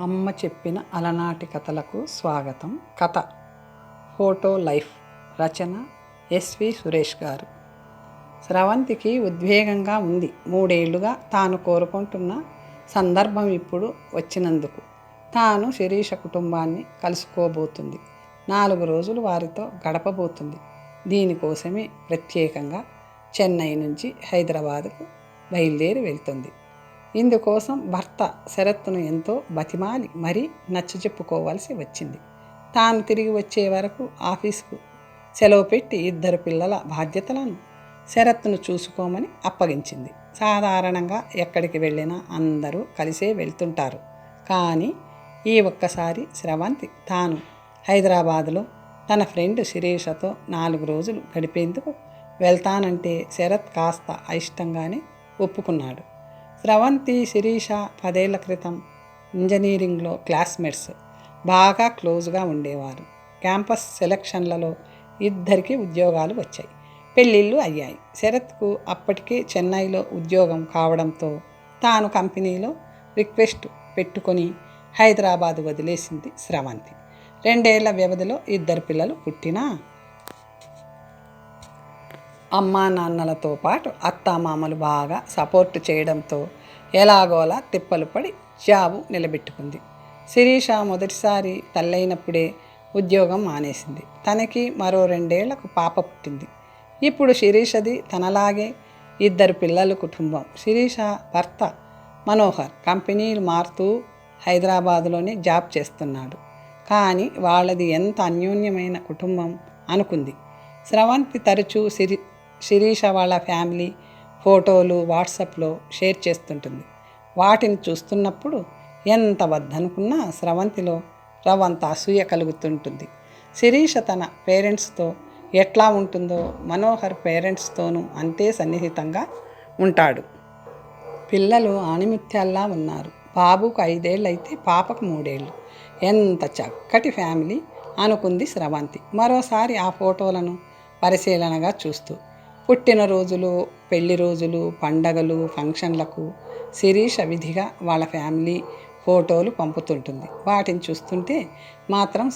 అమ్మ చెప్పిన అలనాటి కథలకు స్వాగతం. కథ ఫోటో లైఫ్ రచన ఎస్వి సురేష్ గారు. స్రవంతికి ఉద్వేగంగా ఉంది. మూడేళ్ళుగా తాను కోరుకుంటున్న సందర్భం ఇప్పుడు వచ్చినందుకు. తాను శిరీష కుటుంబాన్ని కలుసుకోబోతుంది. నాలుగు రోజులు వారితో గడపబోతుంది. దీనికోసమే ప్రత్యేకంగా చెన్నై నుంచి హైదరాబాద్కు బయలుదేరి వెళ్తుంది. ఇందుకోసం భర్త శరత్తును ఎంతో బతిమాలి మరీ నచ్చజెప్పుకోవాల్సి వచ్చింది. తాను తిరిగి వచ్చే వరకు ఆఫీసుకు సెలవు పెట్టి ఇద్దరు పిల్లల బాధ్యతలను శరత్తును చూసుకోమని అప్పగించింది. సాధారణంగా ఎక్కడికి వెళ్ళినా అందరూ కలిసే వెళ్తుంటారు. కానీ ఈ ఒక్కసారి స్రవంతి తాను హైదరాబాదులో తన ఫ్రెండ్ శిరీషతో నాలుగు రోజులు గడిపేందుకు వెళ్తానంటే శరత్ కాస్త అయిష్టంగానే ఒప్పుకున్నాడు. స్రవంతి శిరీష పదేళ్ళ క్రితం ఇంజనీరింగ్లో క్లాస్మేట్స్. బాగా క్లోజ్గా ఉండేవారు. క్యాంపస్ సెలక్షన్లలో ఇద్దరికి ఉద్యోగాలు వచ్చాయి. పెళ్ళిళ్ళు అయ్యాయి. శరత్కు అప్పటికే చెన్నైలో ఉద్యోగం కావడంతో తాను కంపెనీలో రిక్వెస్ట్ పెట్టుకొని హైదరాబాద్ వదిలేసింది స్రవంతి రెండేళ్ళ వ్యవధిలో ఇద్దరు పిల్లలు పుట్టినా అమ్మా నాన్నలతో పాటు అత్తామామలు బాగా సపోర్ట్ చేయడంతో ఎలాగోలా తిప్పలు పడి జాబు నిలబెట్టుకుంది. శిరీష మొదటిసారి తల్లైనప్పుడే ఉద్యోగం మానేసింది. తనకి మరో రెండేళ్ళకు పాప పుట్టింది. ఇప్పుడు శిరీషది తనలాగే ఇద్దరు పిల్లల కుటుంబం. శిరీష భర్త మనోహర్ కంపెనీలు మారుతూ హైదరాబాదులోనే జాబ్ చేస్తున్నాడు. కానీ వాళ్ళది ఎంత అన్యోన్యమైన కుటుంబం అనుకుంది. స్రవంతి తరచూ సిరి శిరీష వాళ్ళ ఫ్యామిలీ ఫోటోలు వాట్సాప్లో షేర్ చేస్తుంటుంది. వాటిని చూస్తున్నప్పుడు ఎంత వద్దనుకున్నా స్రవంతిలో రవంత అసూయ కలుగుతుంటుంది. శిరీష తన పేరెంట్స్తో ఎట్లా ఉంటుందో మనోహర్ పేరెంట్స్తోనూ అంతే సన్నిహితంగా ఉంటాడు. పిల్లలు ఆణిముత్యాల్లా ఉన్నారు. బాబుకు ఐదేళ్ళు అయితే పాపకు మూడేళ్ళు. ఎంత చక్కటి ఫ్యామిలీ అనుకుంది స్రవంతి. మరోసారి ఆ ఫోటోలను పరిశీలనగా చూస్తూ పుట్టినరోజులు పెళ్ళి రోజులు పండగలు ఫంక్షన్లకు శిరీష విధిగా వాళ్ళ ఫ్యామిలీ ఫోటోలు పంపుతుంటుంది. వాటిని చూస్తుంటే మాత్రం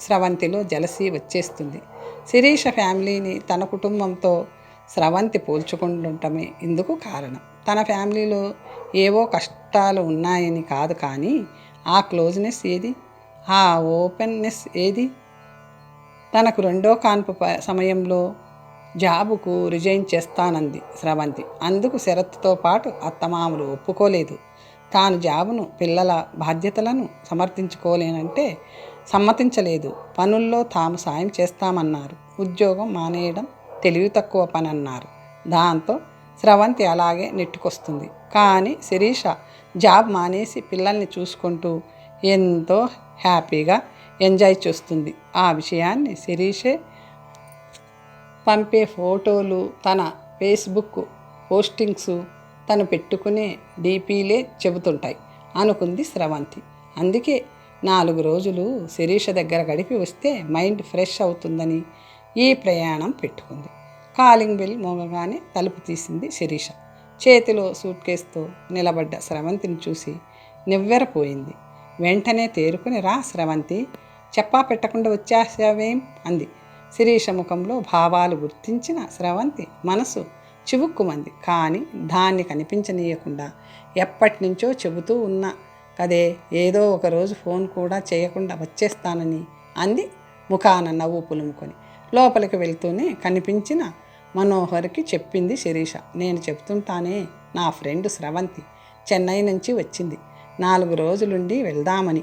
స్రవంతిలో జలసి వచ్చేస్తుంది. శిరీష ఫ్యామిలీని తన కుటుంబంతో స్రవంతి పోల్చుకుంటుండటమే ఇందుకు కారణం. తన ఫ్యామిలీలో ఏవో కష్టాలు ఉన్నాయని కాదు కానీ ఆ క్లోజ్నెస్ ఏది? ఆ ఓపెన్నెస్ ఏది? తనకు రెండో కాన్పు సమయంలో జాబుకు రిజైన్ చేస్తానంది స్రవంతి. అందుకు శరత్తో పాటు అత్తమామలు ఒప్పుకోలేదు. తాను జాబును పిల్లల బాధ్యతలను సమర్థించుకోలేనంటే సమ్మతించలేదు. పనుల్లో తాము సాయం చేస్తామన్నారు. ఉద్యోగం మానేయడం తెలివి తక్కువ పని అన్నారు దాంతో స్రవంతి అలాగే నెట్టుకొస్తుంది. కానీ శిరీష జాబ్ మానేసి పిల్లల్ని చూసుకుంటూ ఎంతో హ్యాపీగా ఎంజాయ్ చేస్తుంది. ఆ విషయాన్ని శిరీషే పంపే ఫోటోలు తన ఫేస్బుక్ పోస్టింగ్స్ తను పెట్టుకునే డీపీలే చెబుతుంటాయి అనుకుంది స్రవంతి. అందుకే నాలుగు రోజులు శిరీష దగ్గర గడిపి వస్తే మైండ్ ఫ్రెష్ అవుతుందని ఈ ప్రయాణం పెట్టుకుంది. కాలింగ్ బెల్ మోగగానే తలుపు తీసింది శిరీష. చేతిలో సూట్ కేసుతో నిలబడ్డ స్రవంతిని చూసి నివ్వెరపోయింది. వెంటనే తేరుకుని రా స్రవంతి చెప్పా పెట్టకుండా వచ్చేసావేం? అంది. శిరీష ముఖంలో భావాలు గుర్తించిన స్రవంతి మనసు చివుక్కుమంది. కానీ దాన్ని కనిపించనీయకుండా ఎప్పటి నుంచో చెబుతూ ఉన్న కదే ఏదో ఒకరోజు ఫోన్ కూడా చేయకుండా వచ్చేస్తానని అంది ముఖాన నవ్వు పులుముకొని. లోపలికి వెళ్తూనే కనిపించిన మనోహర్కి చెప్పింది శిరీష. నేను చెప్తుంటానే నా ఫ్రెండ్ స్రవంతి చెన్నై నుంచి వచ్చింది. నాలుగు రోజులుండి వెళ్దామని.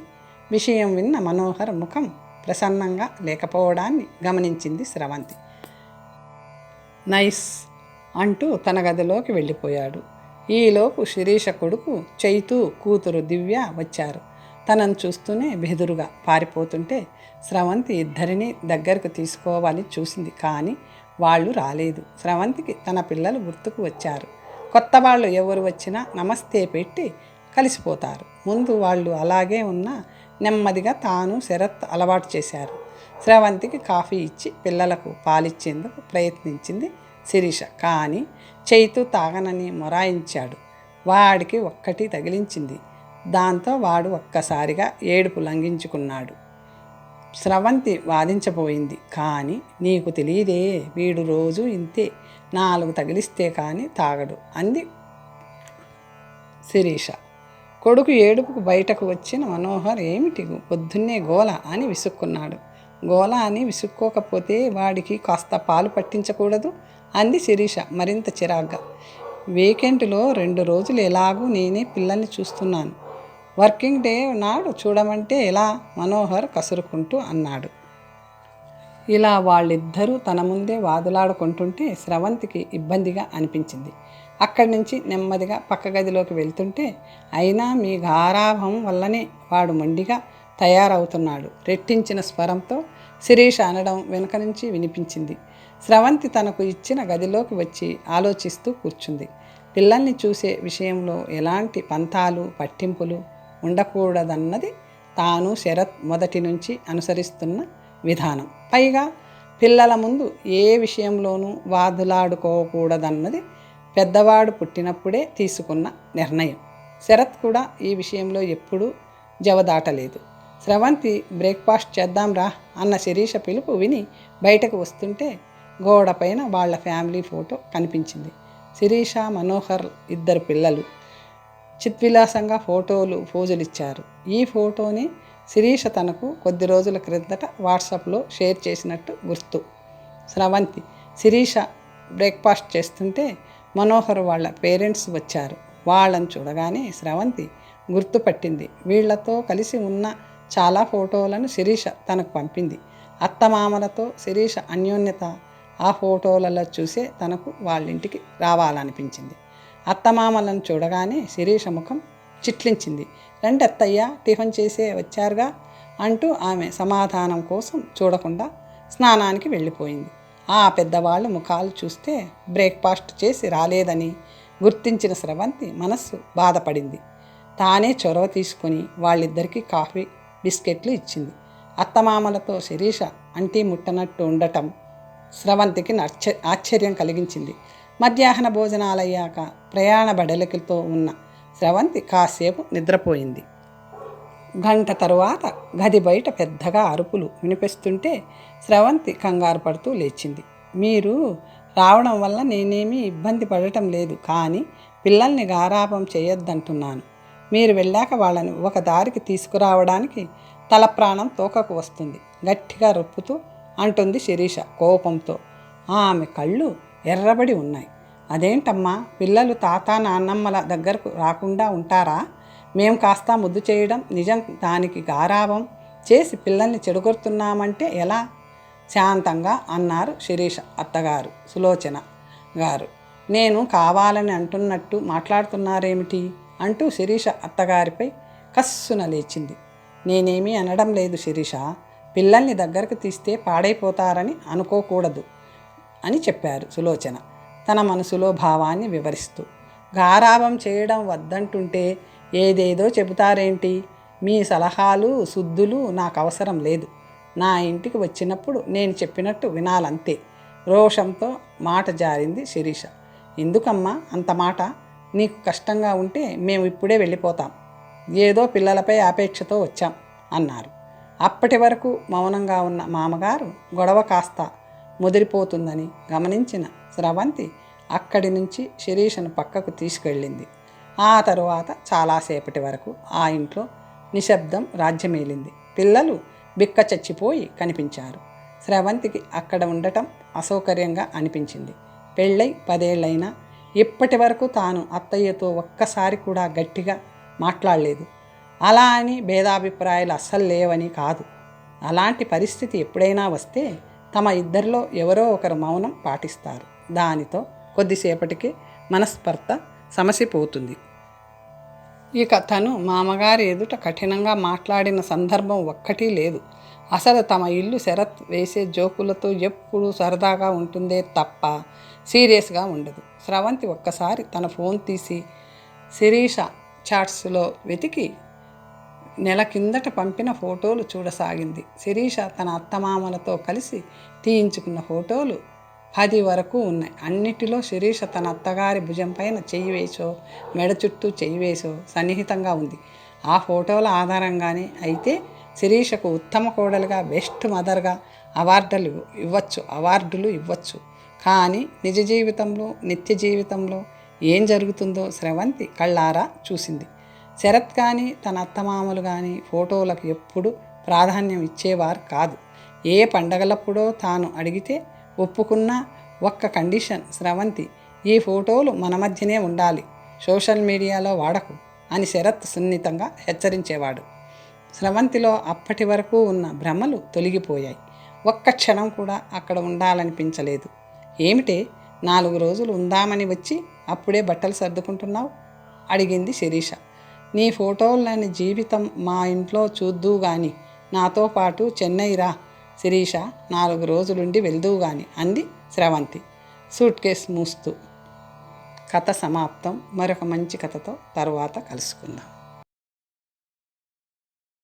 విషయం విన్న మనోహర్ ముఖం ప్రసన్నంగా లేకపోవడాన్ని గమనించింది స్రవంతి. నైస్ అంటూ తన గదిలోకి వెళ్ళిపోయాడు. ఈలోపు శిరీష కొడుకు చైతు కూతురు దివ్య వచ్చారు. తనను చూస్తూనే బెదురుగా పారిపోతుంటే స్రవంతి ఇద్దరిని దగ్గరకు తీసుకోవాలి చూసింది కానీ వాళ్ళు రాలేదు. స్రవంతికి తన పిల్లలు గుర్తుకు వచ్చారు. కొత్త వాళ్ళు ఎవరు వచ్చినా నమస్తే పెట్టి కలిసిపోతారు. ముందు వాళ్ళు అలాగే ఉన్నా నెమ్మదిగా తాను శరత్ అలవాటు చేశారు. స్రవంతికి కాఫీ ఇచ్చి పిల్లలకు పాలిచ్చేందుకు ప్రయత్నించింది శిరీష. కానీ చైతు తాగనని మొరాయించాడు. వాడికి ఒక్కటి తగిలించింది. దాంతో వాడు ఒక్కసారిగా ఏడుపు లంఘించుకున్నాడు. స్రవంతి వాదించబోయింది. కానీ నీకు తెలియదే వీడు రోజు ఇంతే. నాలుగు తగిలిస్తే కానీ తాగడు అంది శిరీష. కొడుకు ఏడుపుకు బయటకు వచ్చిన మనోహర్ ఏమిటి? పొద్దున్నే గోల అని విసుక్కున్నాడు. గోల అని విసుక్కోకపోతే వాడికి కాస్త పాలు పట్టించకూడదు? అంది శిరీష మరింత చిరాగ్గా. వీకెండ్లో రెండు రోజులు ఎలాగూ నేనే పిల్లల్ని చూస్తున్నాను. వర్కింగ్ డే నాడు చూడమంటే ఎలా? మనోహర్ కసురుకుంటూ అన్నాడు. ఇలా వాళ్ళిద్దరూ తన ముందే వాదులాడుకుంటుంటే స్రవంతికి ఇబ్బందిగా అనిపించింది. అక్కడి నుంచి నెమ్మదిగా పక్క గదిలోకి వెళ్తుంటే అయినా మీ గారాభం వల్లనే వాడు మొండిగా తయారవుతున్నాడు రెట్టించిన స్వరంతో శిరీష అనడం వెనుక నుంచి వినిపించింది. స్రవంతి తనకు ఇచ్చిన గదిలోకి వచ్చి ఆలోచిస్తూ కూర్చుంది. పిల్లల్ని చూసే విషయంలో ఎలాంటి పంతాలు పట్టింపులు ఉండకూడదన్నది తాను శరత్ మొదటి నుంచి అనుసరిస్తున్న విధానం. పైగా పిల్లల ముందు ఏ విషయంలోనూ వాదులాడుకోకూడదన్నది పెద్దవాడు పుట్టినప్పుడే తీసుకున్న నిర్ణయం. శరత్ కూడా ఈ విషయంలో ఎప్పుడూ జవదాటలేదు. స్రవంతి బ్రేక్ఫాస్ట్ చేద్దాంరా అన్న శిరీష పిలుపు విని బయటకు వస్తుంటే గోడపైన వాళ్ళ ఫ్యామిలీ ఫోటో కనిపించింది. శిరీష మనోహర్ ఇద్దరు పిల్లలు చిత్విలాసంగా ఫోటోలు పోజులిచ్చారు. ఈ ఫోటోని శిరీష తనకు కొద్ది రోజుల క్రిందట వాట్సాప్లో షేర్ చేసినట్టు గుర్తు. స్రవంతి శిరీష బ్రేక్ఫాస్ట్ చేస్తుంటే మనోహర్ వాళ్ళ పేరెంట్స్ వచ్చారు. వాళ్ళని చూడగానే స్రవంతి గుర్తుపట్టింది. వీళ్ళతో కలిసి ఉన్న చాలా ఫోటోలను శిరీష తనకు పంపింది. అత్తమామలతో శిరీష అన్యోన్యత ఆ ఫోటోలలో చూసే తనకు వాళ్ళింటికి రావాలనిపించింది. అత్తమామలను చూడగానే శిరీష ముఖం చిట్లించింది. రండి అత్తయ్య టిఫిన్ చేసే వచ్చారుగా అంటూ ఆమె సమాధానం కోసం చూడకుండా స్నానానికి వెళ్ళిపోయింది. ఆ పెద్దవాళ్ళు ముఖాలు చూస్తే బ్రేక్ఫాస్ట్ చేసి రాలేదని గుర్తించిన స్రవంతి మనస్సు బాధపడింది. తానే చొరవ తీసుకొని వాళ్ళిద్దరికీ కాఫీ బిస్కెట్లు ఇచ్చింది. అత్తమామలతో శిరీష అంటీ ముట్టనట్టు ఉండటం స్రవంతికి నచ్చ ఆశ్చర్యం కలిగించింది. మధ్యాహ్న భోజనాలయ్యాక ప్రయాణ బడలికలతో ఉన్న స్రవంతి కాసేపు నిద్రపోయింది. గంట తరువాత గది బయట పెద్దగా అరుపులు వినిపిస్తుంటే స్రవంతి కంగారు పడుతూ లేచింది. మీరు రావడం వల్ల నేనేమీ ఇబ్బంది పడటం లేదు కానీ పిల్లల్ని గారాపం చేయొద్దంటున్నాను. మీరు వెళ్ళాక వాళ్ళని ఒక దారికి తీసుకురావడానికి తల ప్రాణం తోకకు వస్తుంది. గట్టిగా రొప్పుతూ అంటుంది శిరీష కోపంతో. ఆమె కళ్ళు ఎర్రబడి ఉన్నాయి. అదేంటమ్మా పిల్లలు తాత నాన్నమ్మల దగ్గరకు రాకుండా ఉంటారా? మేము కాస్త ముద్దు చేయడం నిజం దానికి గారాభం చేసి పిల్లల్ని చెడగొడుతున్నామంటే ఎలా? శాంతంగా అన్నారు శిరీష అత్తగారు సులోచన గారు. నేను కావాలని అంటున్నట్టు మాట్లాడుతున్నారేమిటి? అంటూ శిరీష అత్తగారిపై కస్సున లేచింది. నేనేమీ అనడం లేదు శిరీష. పిల్లల్ని దగ్గరకు తీస్తే పాడైపోతారని అనుకోకూడదు అని చెప్పారు సులోచన తన మనసులో భావాన్ని వివరిస్తూ. గారాభం చేయడం వద్దంటుంటే ఏదేదో చెబుతారేంటి? మీ సలహాలు శుద్ధులు నాకు అవసరం లేదు. నా ఇంటికి వచ్చినప్పుడు నేను చెప్పినట్టు వినాలంతే. రోషంతో మాట జారింది శిరీష. ఎందుకమ్మా అంత మాట? నీకు కష్టంగా ఉంటే మేము ఇప్పుడే వెళ్ళిపోతాం. ఏదో పిల్లలపై ఆపేక్షతో వచ్చాం అన్నారు. అప్పటి వరకు మౌనంగా ఉన్న మామగారు గొడవ కాస్త ముదిరిపోతుందని గమనించిన స్రవంతి అక్కడి నుంచి శిరీషను పక్కకు తీసుకెళ్ళింది. ఆ తరువాత చాలాసేపటి వరకు ఆ ఇంట్లో నిశ్శబ్దం రాజ్యమేలింది. పిల్లలు బిక్క చచ్చిపోయి కనిపించారు. స్రవంతికి అక్కడ ఉండటం అసౌకర్యంగా అనిపించింది. పెళ్ళై పదేళ్ళైనా ఇప్పటి వరకు తాను అత్తయ్యతో ఒక్కసారి కూడా గట్టిగా మాట్లాడలేదు. అలా అని భేదాభిప్రాయాలు అస్సలు లేవని కాదు. అలాంటి పరిస్థితి ఎప్పుడైనా వస్తే తమ ఇద్దరిలో ఎవరో ఒకరు మౌనం పాటిస్తారు. దానితో కొద్దిసేపటికి మనస్పర్ధ సమస్య పోతుంది. ఇక తను మామగారి ఎదుట కఠినంగా మాట్లాడిన సందర్భం ఒక్కటి లేదు. అసలు తమ ఇల్లు శరత్ వేసే జోకులతో ఎప్పుడూ సరదాగా ఉంటుందే తప్ప సీరియస్గా ఉండదు. స్రవంతి ఒక్కసారి తన ఫోన్ తీసి శిరీష చాట్స్లో వెతికి నెల కిందట పంపిన ఫోటోలు చూడసాగింది. శిరీష తన అత్తమామలతో కలిసి తీయించుకున్న ఫోటోలు పది వరకు ఉన్నాయి. అన్నిటిలో శిరీష తన అత్తగారి భుజం పైన చెయ్యి వేసో మెడ చుట్టూ చెయ్యి వేసో సన్నిహితంగా ఉంది. ఆ ఫోటోల ఆధారంగానే అయితే శిరీషకు ఉత్తమ కోడలుగా బెస్ట్ మదర్గా అవార్డులు ఇవ్వచ్చు అవార్డులు ఇవ్వచ్చు. కానీ నిజ జీవితంలో నిత్య జీవితంలో ఏం జరుగుతుందో స్రవంతి కళ్ళారా చూసింది. శరత్ కానీ తన అత్తమామలు కానీ ఫోటోలకు ఎప్పుడు ప్రాధాన్యం ఇచ్చేవారు కాదు. ఏ పండగలప్పుడో తాను అడిగితే ఒప్పుకున్న ఒక్క కండిషన్ స్రవంతి ఈ ఫోటోలు మన మధ్యనే ఉండాలి. సోషల్ మీడియాలో వాడకు అని శరత్ సున్నితంగా హెచ్చరించేవాడు. స్రవంతిలో అప్పటి వరకు ఉన్న భ్రమలు తొలగిపోయాయి. ఒక్క క్షణం కూడా అక్కడ ఉండాలనిపించలేదు. ఏమిటే నాలుగు రోజులు ఉందామని వచ్చి అప్పుడే బట్టలు సర్దుకుంటున్నావు? అడిగింది శిరీష. నీ ఫోటోలని జీవితం మా ఇంట్లో చూద్దూ గాని నాతో పాటు చెన్నై రా శిరీష నాలుగు రోజులుండి వెళ్దువు గాని అంది స్రవంతి సూట్ కేస్ మూస్తూ. కథ సమాప్తం. మరొక మంచి కథతో తర్వాత కలుసుకుందాం.